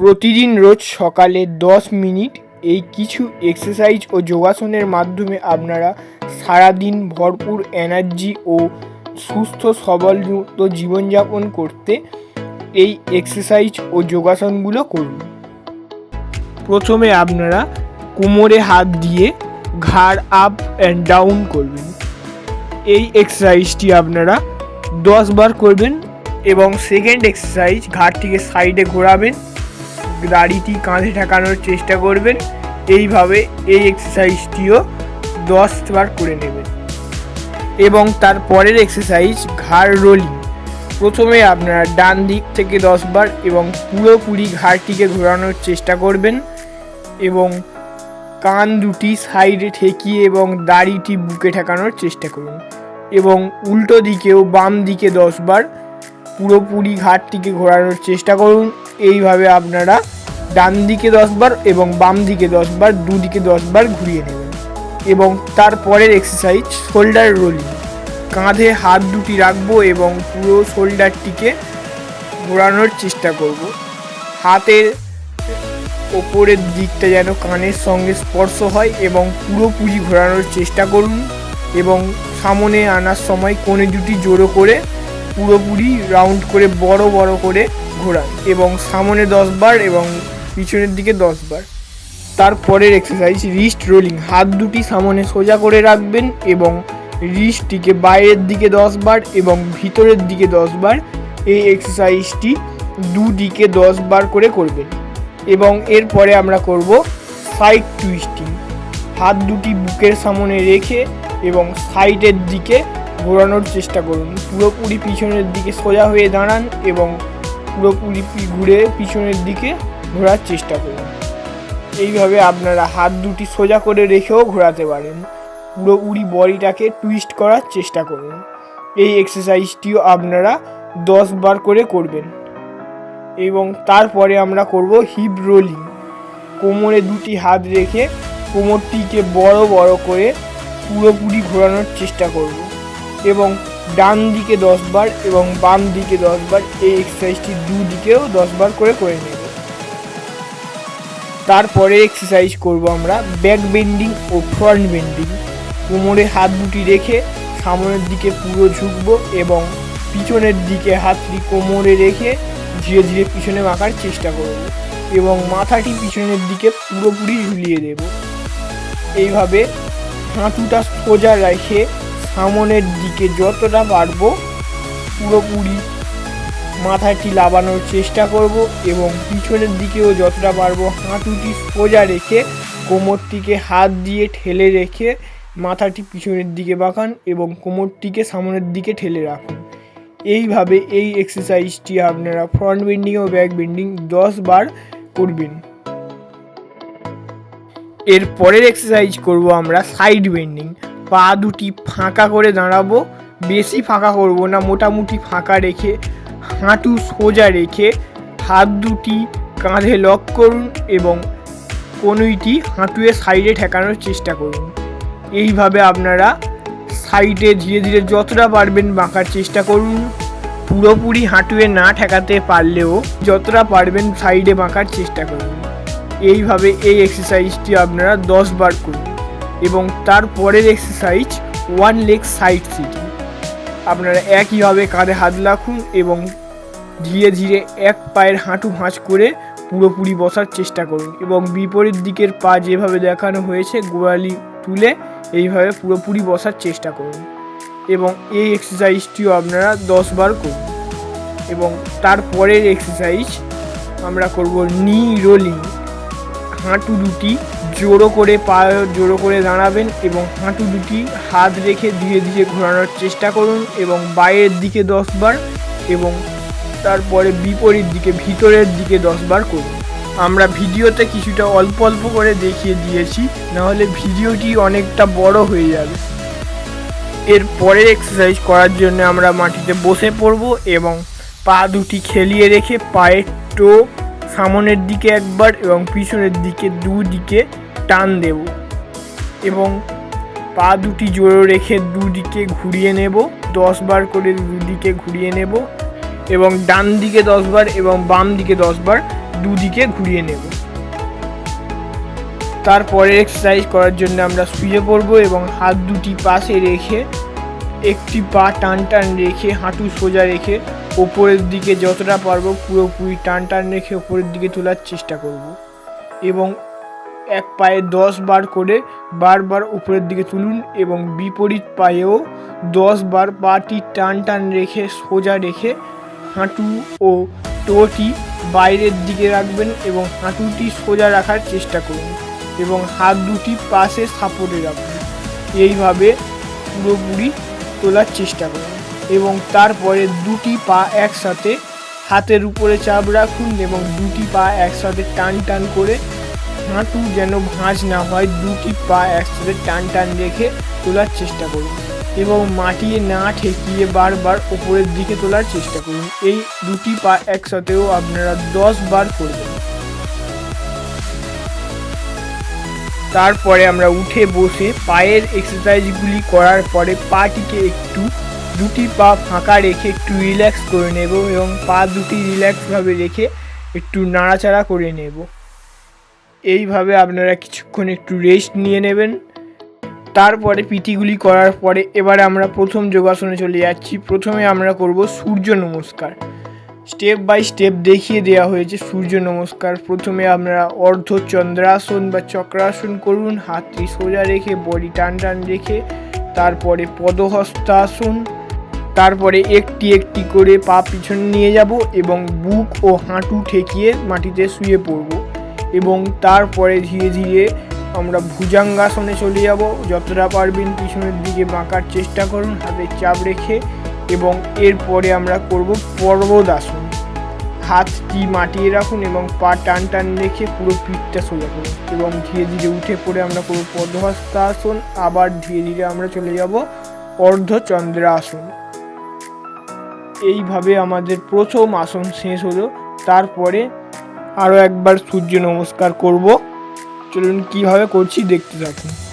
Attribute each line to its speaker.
Speaker 1: প্রতিদিন রোজ সকালে দশ মিনিট এই কিছু এক্সারসাইজ ও যোগাসনের মাধ্যমে আপনারা সারাদিন ভরপুর এনার্জি ও সুস্থ সবলযুক্ত জীবনযাপন করতে এই এক্সারসাইজ ও যোগাসনগুলো করুন। প্রথমে আপনারা কোমরে হাত দিয়ে ঘাড় আপ অ্যান্ড ডাউন করবেন। এই এক্সারসাইজটি আপনারা দশ বার করবেন এবং সেকেন্ড এক্সারসাইজ ঘাড়টিকে সাইডে ঘোরাবেন। দাড়িটি কাঁধে ঠেকানোর চেষ্টা করবেন। এইভাবে এই এক্সারসাইজটিও দশ বার করে নেবেন। এবং তার পরের এক্সারসাইজ ঘাড় রোলিং প্রথমে আপনারা ডান দিক থেকে দশ বার এবং পুরোপুরি ঘাড়টিকে ঘোরানোর চেষ্টা করবেন এবং কান দুটি সাইডে ঠেকিয়ে এবং দাড়িটি বুকে ঠেকানোর চেষ্টা করুন। এবং উল্টো দিকেও বাম দিকে দশ বার পুরোপুরি ঘাটটিকে ঘোরানোর চেষ্টা করুন। এইভাবে আপনারা ডান দিকে দশবার এবং বাম দিকে দশবার দুদিকে দশবার ঘুরিয়ে নেবেন। এবং তারপরের এক্সারসাইজ শোল্ডার রোলিং কাঁধে হাত দুটি রাখব এবং পুরো শোল্ডারটিকে ঘোরানোর চেষ্টা করব। হাতের ওপরের দিকটা যেন কানের সঙ্গে স্পর্শ হয় এবং পুরোপুরি ঘোরানোর চেষ্টা করুন এবং সামনে আনার সময় কোণে দুটি জোড়ো করে পুরোপুরি রাউন্ড করে বড় বড় করে ঘোরান এবং সামনে দশ বার এবং পিছনের দিকে দশ বার। তারপরের এক্সারসাইজ রিস্ট রোলিং হাত দুটি সামনে সোজা করে রাখবেন এবং রিস্টটিকে বাইরের দিকে দশ বার এবং ভিতরের দিকে দশ বার। এই এক্সারসাইজটি দুদিকে দশ বার করে করবেন এবং এরপরে আমরা করব সাইড টুইস্টিং হাত দুটি বুকের সামনে রেখে এবং সাইডের দিকে ঘোরানোর চেষ্টা করুন। পুরোপুরি পিছনের দিকে সোজা হয়ে দাঁড়ান এবং পুরোপুরি ঘুরে পিছনের দিকে ঘোরার চেষ্টা করুন। এইভাবে আপনারা হাত দুটি সোজা করে রেখেও ঘোরাতে পারেন। পুরোপুরি বডিটাকে টুইস্ট করার চেষ্টা করুন। এই এক্সারসাইজটিও আপনারা দশ বার করে করবেন। এবং তারপরে আমরা করব হিপ রোলিং। কোমরে দুটি হাত রেখে কোমরটিকে বড় বড় করে পুরোপুরি ঘোরানোর চেষ্টা করব। এবং ডান দিকে দশ বার এবং বাম দিকে দশ বার এই এক্সারসাইজটি দুদিকেও দশ বার করে করে নেব। তারপরে এক্সারসাইজ করব আমরা ব্যাক বেন্ডিং ও ফ্রন্ট বেন্ডিং কোমরে হাত দুটি রেখে সামনের দিকে পুরো ঝুঁকবো এবং পিছনের দিকে হাতটি কোমরে রেখে ধীরে ধীরে পিছনে বাঁকার চেষ্টা করব এবং মাথাটি পিছনের দিকে পুরোপুরি ঝুলিয়ে দেব। এইভাবে হাঁটুটা সোজা রেখে সামনের দিকে যতটা পারব পুরোপুরি মাথাটি লাবানোর চেষ্টা করব এবং পিছনের দিকেও যতটা পারব হাঁটুটি সোজা রেখে কোমরটিকে হাত দিয়ে ঠেলে রেখে মাথাটি পিছনের দিকে বাঁকান এবং কোমরটিকে সামনের দিকে ঠেলে রাখুন। এইভাবে এই এক্সারসাইজটি আপনারা ফ্রন্ট বেন্ডিং ও ব্যাক বেন্ডিং দশ বার করবেন। এর পরের এক্সারসাইজ করব আমরা সাইড বেন্ডিং পা দুটি ফাঁকা করে দাঁড়াবো। বেশি ফাঁকা করব না, মোটামুটি ফাঁকা রেখে, হাঁটু সোজা রেখে হাত দুটি কাঁধে লক করুন এবং কনুইটি হাঁটুয়ে সাইডে ঠেকানোর চেষ্টা করুন। এইভাবে আপনারা সাইডে ধীরে ধীরে যতটা পারবেন বাঁকার চেষ্টা করুন। পুরোপুরি হাঁটুয়ে না ঠেকাতে পারলেও যতটা পারবেন সাইডে বাঁকার চেষ্টা করুন। এইভাবে এই এক্সারসাইজটি আপনারা দশ বার করুন। এবং তারপরের exercise one leg side sitting আপনারা একইভাবে কাঁধে হাত রাখুন এবং ধীরে ধীরে এক পায়ের হাঁটু ভাঁজ করে পুরোপুরি বসার চেষ্টা করুন এবং বিপরীত দিকের পা যেভাবে দেখানো হয়েছে গোড়ালি তুলে এইভাবে পুরোপুরি বসার চেষ্টা করুন এবং এই এক্সারসাইজটিও আপনারা দশ বার করুন এবং তারপরের এক্সারসাইজ আমরা করব নি রোলিং হাঁটু দুটি জোড়ো করে পা জোড়ো করে দাঁড়াবেন এবং হাঁটু দুটি হাত রেখে ধীরে ধীরে ঘোরানোর চেষ্টা করুন এবং বাইরের দিকে দশবার এবং তারপরে বিপরীত দিকে ভিতরের দিকে দশবার করুন। আমরা ভিডিওতে কিছুটা অল্প অল্প করে দেখিয়ে দিয়েছি, নাহলে ভিডিওটি অনেকটা বড় হয়ে যাবে। এর পরের এক্সারসাইজ করার জন্য আমরা মাটিতে বসে পড়ব এবং পা দুটি খেলিয়ে রেখে পায়ের টো সামনের দিকে একবার এবং পিছনের দিকে দুদিকে টান দেব এবং পা দুটি জোড়ো রেখে দুদিকে ঘুরিয়ে নেব, দশ বার করে দুদিকে ঘুরিয়ে নেব এবং ডান দিকে দশবার এবং বাম দিকে দশবার দুদিকে ঘুরিয়ে নেব। তারপরে এক্সারসাইজ করার জন্য আমরা শুয়ে পড়ব এবং হাত দুটি পাশে রেখে একটি পা টান টান রেখে হাঁটু সোজা রেখে ওপরের দিকে যতটা পারব পুরোপুরি টান টান রেখে ওপরের দিকে তোলার চেষ্টা করব। এবং এক পায়ে দশ বার করে বারবার উপরের দিকে তুলুন এবং বিপরীত পায়েও দশ বার পাটি টান টান রেখে সোজা রেখে হাঁটু ও টোটি বাইরের দিকে রাখবেন এবং হাঁটুটি সোজা রাখার চেষ্টা করুন এবং হাত দুটি পাশে সাপোর্টে রাখুন। এইভাবে পুরোপুরি তোলার চেষ্টা করুন। এবং তারপরে দুটি পা একসাথে হাতের উপরে চাপ রাখুন এবং দুটি পা একসাথে টান টান করে হাঁটু যেন ভাঁজ না হয়, দুটি পা একসাথে টান টান রেখে তোলার চেষ্টা করুন এবং মাটিয়ে না ঠেকিয়ে বারবার ওপরের দিকে তোলার চেষ্টা করুন। এই দুটি পা একসাথেও আপনারা দশ বার করবেন। তারপরে আমরা উঠে বসে পায়ের এক্সারসাইজগুলি করার পরে পাটিকে একটু দুটি পা ফাঁকা রেখে একটু রিল্যাক্স করে নেব এবং পা দুটি রিল্যাক্সভাবে রেখে একটু নাড়াচাড়া করে নেব। এইভাবে আপনারা কিছুক্ষণ একটু রেস্ট নিয়ে নেবেন। তারপরে পিটিগুলি করার পরে এবারে আমরা প্রথম যোগাসনে চলে যাচ্ছি। প্রথমে আমরা করব সূর্য নমস্কার। স্টেপ বাই স্টেপ দেখিয়ে দেওয়া হয়েছে সূর্য নমস্কার। প্রথমে আপনারা অর্ধ চন্দ্রাসন বা চক্রাসন করুন, হাতটি সোজা রেখে বডি টান টান রেখে, তারপরে পদহস্তাসন। তারপরে একটি একটি করে পা পিছনে নিয়ে যাব এবং বুক ও হাঁটু ঠেকিয়ে মাটিতে শুয়ে পড়ব এবং তারপরে ধীরে ধীরে আমরা ভুজাঙ্গাসনে চলে যাব। যতটা পারবেন পিছনের দিকে বাঁকার চেষ্টা করুন, হাতে চাপ রেখে এবং এরপরে আমরা করব পর্বতাসন। হাতটি মাটিয়ে রাখুন এবং পা টান টান রেখে পুরো পিঠটা সোজা করুন এবং ধীরে ধীরে উঠে পড়ে আমরা করব পদ্মহস্তাসন আবার ধীরে ধীরে আমরা চলে যাব অর্ধচন্দ্রাসন। এইভাবে আমাদের প্রথম আসন শেষ হলো। তারপরে আরও একবার সূর্য নমস্কার করব। চলুন কীভাবে করছি দেখতে থাকুন।